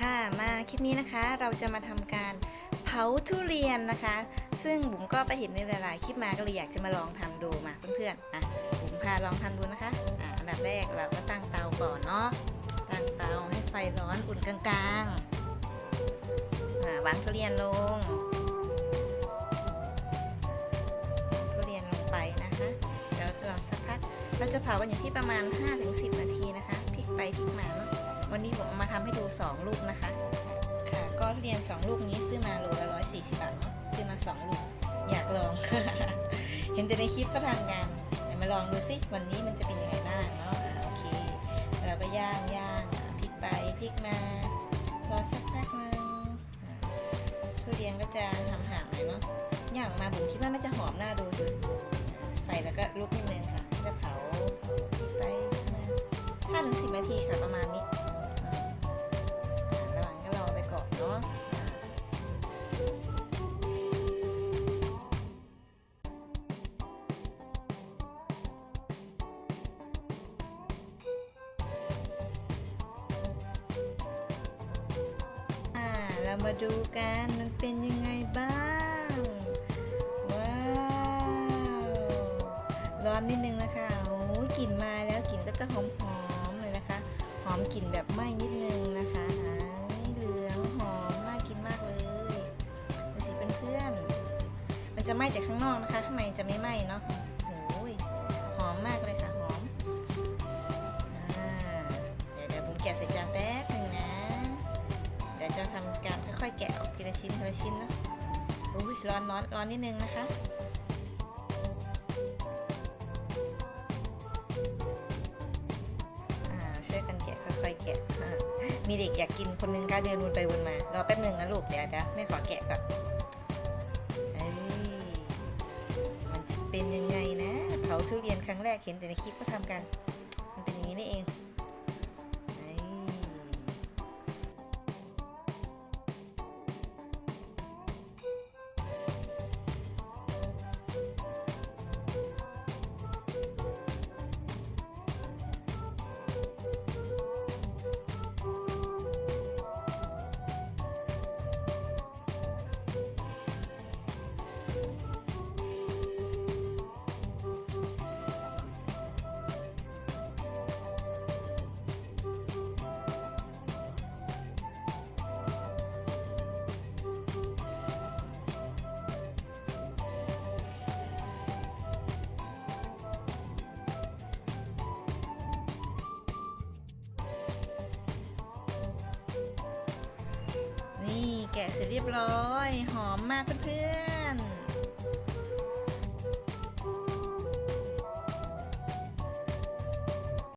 ค่ะมาคลิปนี้นะคะเราจะมาทำการเผาทุเรียนนะคะ ซึ่งบุ๋มก็ไปเห็นในหลายๆคลิปมาก็เลยอยากจะมาลองทำดูมาเพื่อนๆอะบุ๋มพาลองทำดูนะคะอะอันดับแรกเราก็ตั้งเตาก่อนเนาะตั้งเตาให้ไฟร้อนอุ่นกลางๆอะวางทุเรียนลงทุเรียนลงไปนะคะเดี๋ยวเราสักพักเราจะเผากันอยู่ที่ประมาณ 5-10 นาทีนะคะพลิกไปพลิกมาเนาะ วันนี้ผมเอามาทำให้ดู 2 ลูกนะคะค่ะก็ทุเรียน 2 ลูกนี้ซื้อมาโลละ140บาทเนาะซื้อมา 2 ลูก อยากลอง เห็นแต่ในคลิปก็ทำกันมาลองดูสิวันนี้มันจะเป็นยังไงบ้างเนาะโอเค เราก็ย่างย่างพลิกไปพลิกมารอสักพักนึงทุเรียนก็จะห่างหน่อยเนาะย่างออกมาผมคิดว่าน่าจะหอมน่าดูดูไฟแล้วก็ลุกนิดนึงค่ะจะเผาพลิกไปพลิกมาห้าถึงสิบนาทีค่ะประมาณนี้ เรามาดูกันมันเป็นยังไงบ้าง ว้าว ร้อนนิดนึงนะคะโอ้ยกลิ่นมาแล้วกลิ่นก็จะหอมๆเลยนะคะ หอมกลิ่นแบบไหม้นิดนึงนะคะหายเหลืองหอมน่ากินมากเลยดูสิเพื่อนๆมันจะไหม้จากข้างนอกนะคะ ข้างในจะไม่ไหม้เนาะโอ้ยหอมมากเลยค่ะหอมอ่าเดี๋ยวเดี๋ยวผมแกะใส่จานแป๊ ค่อยๆแกะออกทีละชิ้นทีละชิ้นนะอุ้ยร้อนร้อนร้อนนิดนึงนะคะช่วยกันแกะค่อยๆแกะมีเด็กอยากกินคนนึงก็เดินวนไปวนมารอแป๊บหนึ่งนะลูกเดี๋ยวเดี๋ยวแม่ขอแกะก่อนอมันจะเป็นยังไงนะ เผาทุเรียนครั้งแรกเห็นแต่ในคลิปก็ทำกัน เสร็จเรียบร้อย หอมมากเพื่อน